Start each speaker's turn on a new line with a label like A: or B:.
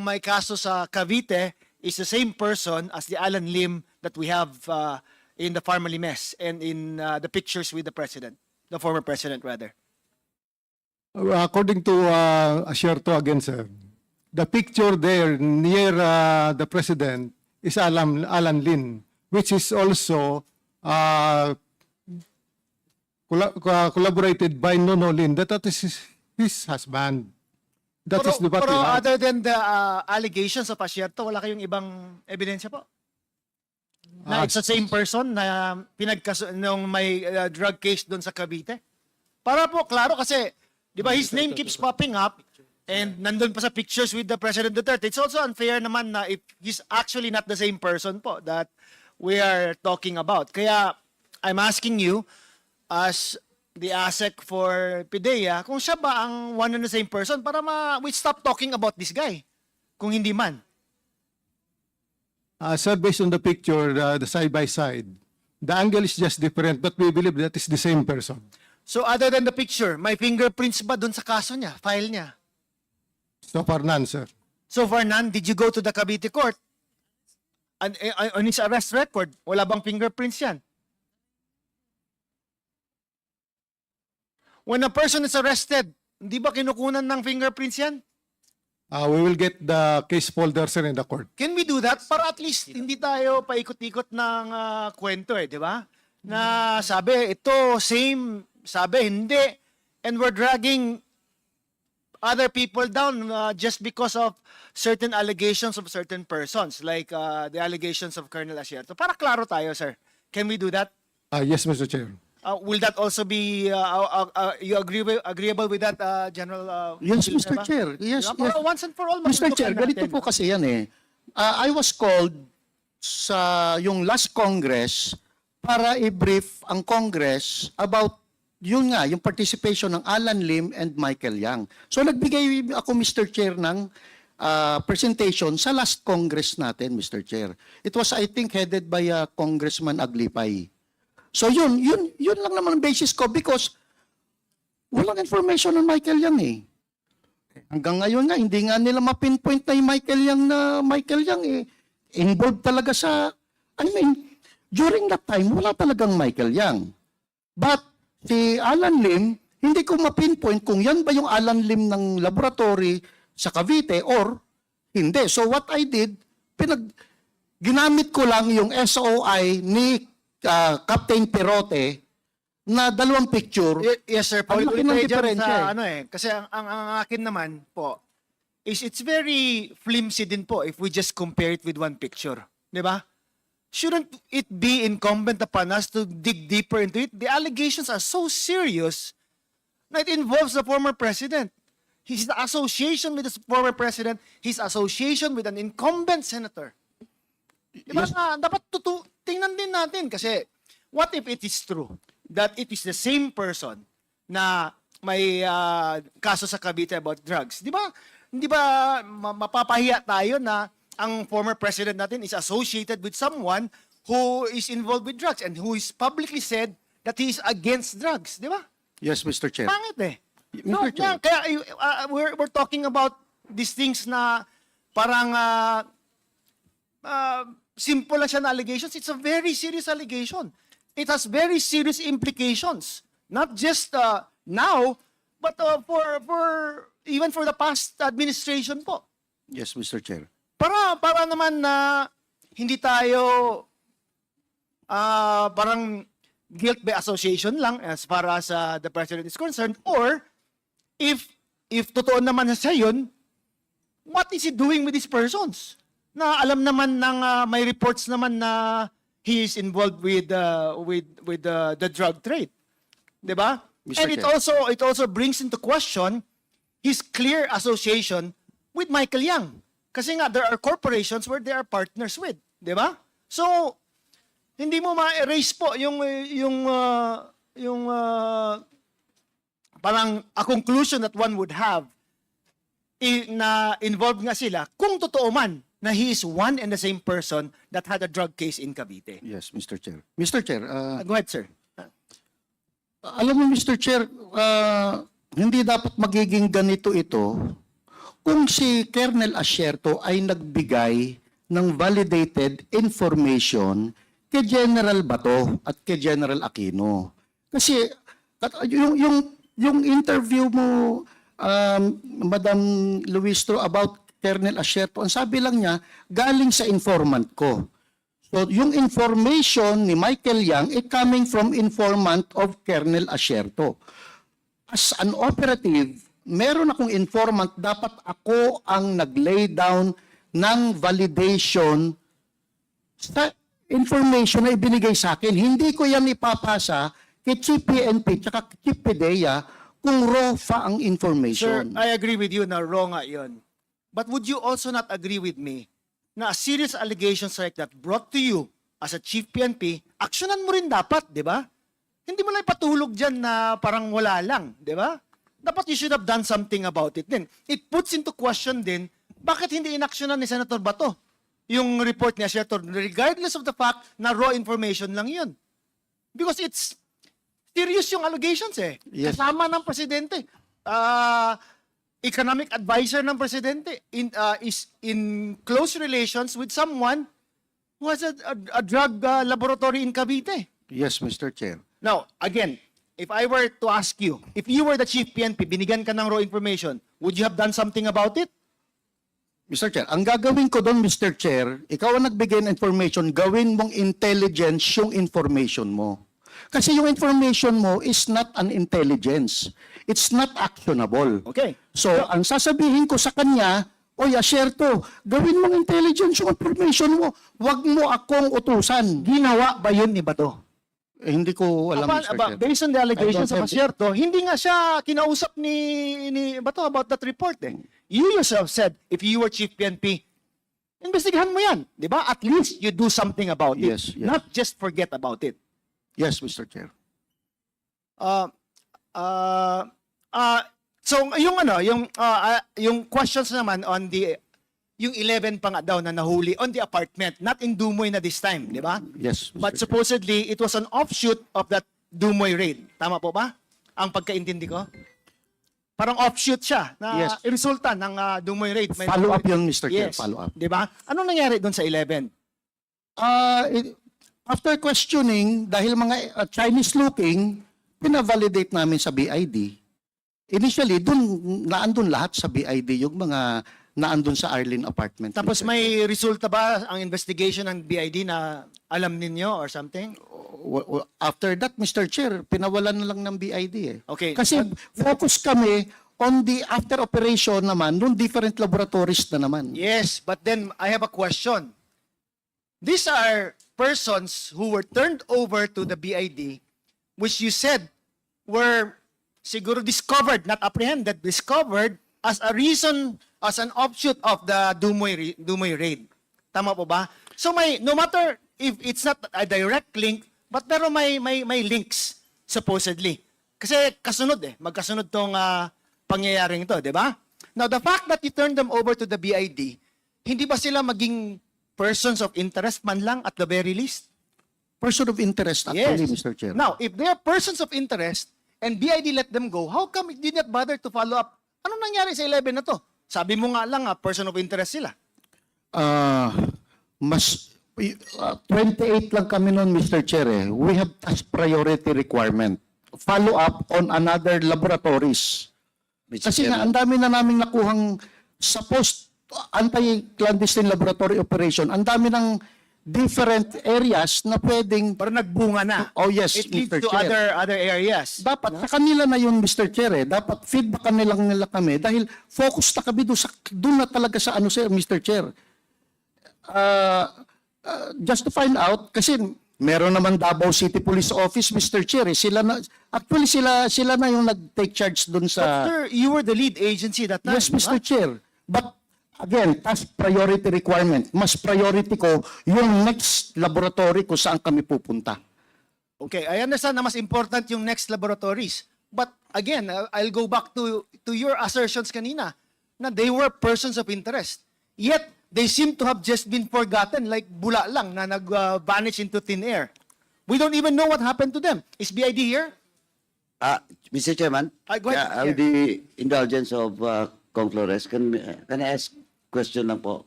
A: May kaso sa Cavite is the same person as the Alan Lim that we have uh, in the family mess and in uh, the pictures with the president, the former president rather.
B: Uh, According to uh, Asherto again, sir, the picture there near uh, the president is Alan, Alan Lin, which is also uh, colla- co- collaborated by Nono Lin. That, that is his, his husband. That
A: pero,
B: is the
A: pero
B: have.
A: other than the uh, allegations of Asierto, wala kayong ibang ebidensya po? Na
B: Ah,
A: it's the same person na pinagkaso nung may uh, drug case doon sa Cavite? Para po, klaro kasi, di ba his name keeps popping up and nandun pa sa pictures with the President Duterte. It's also unfair naman na if he's actually not the same person po that we are talking about. Kaya, I'm asking you, as the ASEC for PIDEA, kung siya ba ang one and the same person para ma we stop talking about this guy. Kung hindi man.
B: Uh, sir, based on the picture, uh, the side by side, the angle is just different, but we believe that is the same person.
A: So other than the picture, may fingerprints ba doon sa kaso niya, file niya?
B: So far, none, sir.
A: So far none, did you go to the Cavite court? And, eh, on his arrest record, wala bang fingerprints yan? When a person is arrested, hindi ba kinukunan ng fingerprints yan?
B: Uh, we will get the case folder, sir, in the court.
A: Can we do that? Para at least hindi tayo paikot-ikot ng ah, kwento eh, di ba? Na sabi, ito, same, sabi, hindi. And we're dragging other people down uh, just because of certain allegations of certain persons, like uh, the allegations of Colonel Asierto. Para klaro tayo, sir. Can we do that?
B: Uh, yes, Mr. Chair.
A: Uh, will that also be, uh, uh, uh, you agree with, agreeable with that, uh, General? Uh,
C: Yes, Mr.
A: Villanueva?
C: Chair. Yes,
A: Diba? Para
C: yes.
A: once and for all,
C: Mr. Chair, ganito
A: natin.
C: po kasi yan eh. Ah, I was called sa yung last Congress para i-brief ang Congress about yun nga, yung participation ng Alan Lim and Michael Yang. So nagbigay ako, Mr. Chair, ng ah, presentation sa last Congress natin, Mr. Chair. It was, I think, headed by ah, Congressman Aglipay. So yun, yun, yun lang naman ang basis ko because walang information on Michael Yang eh. Hanggang ngayon nga, hindi nga nila mapinpoint na yung Michael Yang na Michael Yang eh. Involved talaga sa, I mean, during that time, wala talagang Michael Yang. But, si Alan Lim, hindi ko mapinpoint kung yan ba yung Alan Lim ng laboratory sa Cavite or hindi. So what I did, pinag, ginamit ko lang yung SOI ni ah, Captain Perote na dalawang picture.
A: Y- yes, sir.
C: Ang
A: Paulit
C: laki ng diferensya
A: sa
C: eh.
A: ano eh. Kasi ang, ang, ang akin naman po, is it's very flimsy din po if we just compare it with one picture. Di ba? Shouldn't it be incumbent upon us to dig deeper into it? The allegations are so serious na it involves the former president. His association with the former president, his association with an incumbent senator. Di ba
C: Yes.
A: nga, dapat tutu tingnan din natin kasi what if it is true that it is the same person na may ah, kaso sa Cavite about drugs? Di ba? Hindi ba ma- mapapahiya tayo na ang former president natin is associated with someone who is involved with drugs and who is publicly said that he is against drugs, di ba?
C: Yes, Mr. Chair.
A: Pangit eh.
C: Mr.
A: No,
C: Chair.
A: yan, kaya uh, we're, we're talking about these things na parang uh, uh, simple lang siya na allegations. It's a very serious allegation. It has very serious implications. Not just uh, now, but uh, for, for even for the past administration po.
C: Yes, Mr. Chair.
A: Para para naman na hindi tayo ah parang guilt by association lang as far as ah, the president is concerned or if if totoo naman na siya yun, what is he doing with these persons? Na alam naman ng ah, may reports naman na he is involved with uh, with with uh, the drug trade. 'Di ba? And it also it also brings into question his clear association with Michael Yang. Kasi nga there are corporations where they are partners with, 'di ba? So hindi mo ma-erase po yung yung uh, yung uh, parang a conclusion that one would have i- na involved nga sila kung totoo man na he is one and the same person that had a drug case in Cavite.
C: Yes, Mr. Chair. Mr. Chair, uh,
A: Uh, go ahead, sir.
C: alam mo, Mr. Chair, uh, hindi dapat magiging ganito ito kung si Colonel Asierto ay nagbigay ng validated information kay General Bato at kay General Aquino. Kasi kat- yung yung yung interview mo um, Madam Luistro about Colonel Asierto, ang sabi lang niya galing sa informant ko. So, yung information ni Michael Yang ay coming from informant of Colonel Asierto. As an operative, meron akong informant, dapat ako ang nag-lay down ng validation sa information na ibinigay sa akin. Hindi ko yan ipapasa kay Chief PNP tsaka Chief kung raw fa ang
A: Sir,
C: information.
A: I agree with you na wrong nga yun. But would you also not agree with me na a serious allegations like that brought to you as a chief PNP, aksyonan mo rin dapat, di ba? Hindi mo lang ipatulog dyan na parang wala lang, di ba? Dapat you should have done something about it din. It puts into question din, bakit hindi inaksyonan ni Senator Bato yung report niya, Senator, regardless of the fact na raw information lang yun. Because it's serious yung allegations eh.
C: Yes.
A: Kasama ng presidente. Ah, economic advisor ng presidente in ah, is in close relations with someone who has a, a, a drug ah, laboratory in Cavite.
C: Yes, Mr. Chair.
A: Now, again, if I were to ask you, if you were the chief PNP, binigyan ka ng raw information, would you have done something about it?
C: Mr. Chair, ang gagawin ko doon, Mr. Chair, ikaw ang nagbigay ng information, gawin mong intelligence yung information mo. Kasi yung information mo is not an intelligence. It's not actionable.
A: Okay.
C: So, ang sasabihin ko sa kanya, Oy, share to. Gawin mong intelligence yung information mo. Huwag mo akong utusan.
A: Ginawa ba yun ni Bato?
C: Eh, hindi ko alam,
A: Aba- aba, based on the allegations of Asierto, hindi nga siya kinausap ni, ni Bato about that report eh. You yourself said, if you were chief PNP, investigahan mo yan. Di ba? At least you do something about
C: Yes,
A: it.
C: yes.
A: Not just forget about it.
C: Yes, Mr. Chair.
A: Uh, uh, uh, so, yung ano, yung, uh, uh, yung questions naman on the, yung 11 pa nga daw na nahuli on the apartment, not in Dumoy na this time, di ba?
C: Yes, Mr.
A: But
C: Chair.
A: supposedly, it was an offshoot of that Dumoy raid. Tama po ba? Ang pagkaintindi ko? Parang offshoot siya na
C: Yes.
A: resulta ng ah, Dumoy raid. May-
C: Follow up yun, Mr. Chair.
A: Yes.
C: Follow up.
A: Di ba? Anong nangyari doon sa 11?
C: Ah, it- after questioning, dahil mga uh, Chinese looking, pinavalidate namin sa BID. Initially, dun, naandun lahat sa BID, yung mga naandun sa Arlene apartment.
A: Tapos may resulta ba ang investigation ng BID na alam ninyo or something?
C: After that, Mr. Chair, pinawalan na lang ng BID eh.
A: Okay.
C: Kasi focus kami on the after operation naman, nung different laboratories na naman.
A: Yes, but then I have a question. These are persons who were turned over to the BID, which you said were siguro discovered, not apprehended, discovered as a reason, as an offshoot of the Dumoy, Dumoy raid. Tama po ba? So may, no matter if it's not a direct link, but pero may, may, may links, supposedly. Kasi kasunod eh, magkasunod tong ah, pangyayaring ito, di ba? Now, the fact that you turned them over to the BID, hindi ba sila maging persons of interest man lang at the very least?
C: Person of interest actually, Mr. Chair.
A: Now, if they are persons of interest and BID let them go, how come it did not bother to follow up? Anong nangyari sa 11 na to? Sabi mo nga lang, ah, person of interest sila.
C: Ah, mas uh, 28 lang kami noon, Mr. Chair. eh. We have task priority requirement. Follow up on another laboratories. Kasi nga, ang dami na namin nakuhang sa post anti-clandestine laboratory operation, ang dami ng different areas na pwedeng
A: Pero nagbunga na.
C: Oh, yes,
A: It leads
C: Mr.
A: to
C: Chair.
A: other other areas.
C: dapat sa kanila na yun, Mr. Chair, eh. Dapat feedback nilang nila kami dahil focus na kami doon, sa, doon na talaga sa ano, sir, Mr. Chair. Uh, uh, just to find out, kasi meron naman Davao City Police Office, Mr. Chair, eh. Sila na, actually, sila, sila na yung nag-take charge doon
A: But
C: sa...
A: sir, you were the lead agency that time.
C: Yes,
A: di ba?
C: Mr. Chair. But again, task priority requirement. Mas priority ko yung next laboratory kung saan kami pupunta.
A: Okay, I understand na mas important yung next laboratories. But again, I'll- I'll go back to to your assertions kanina na they were persons of interest. Yet, they seem to have just been forgotten like bula lang na nag-vanish into thin air. We don't even know what happened to them. Is BID here?
D: Uh, Mr. Chairman,
A: Ah, go ahead,
D: yeah, with the indulgence of uh, Kong Flores, can, can I ask question lang po?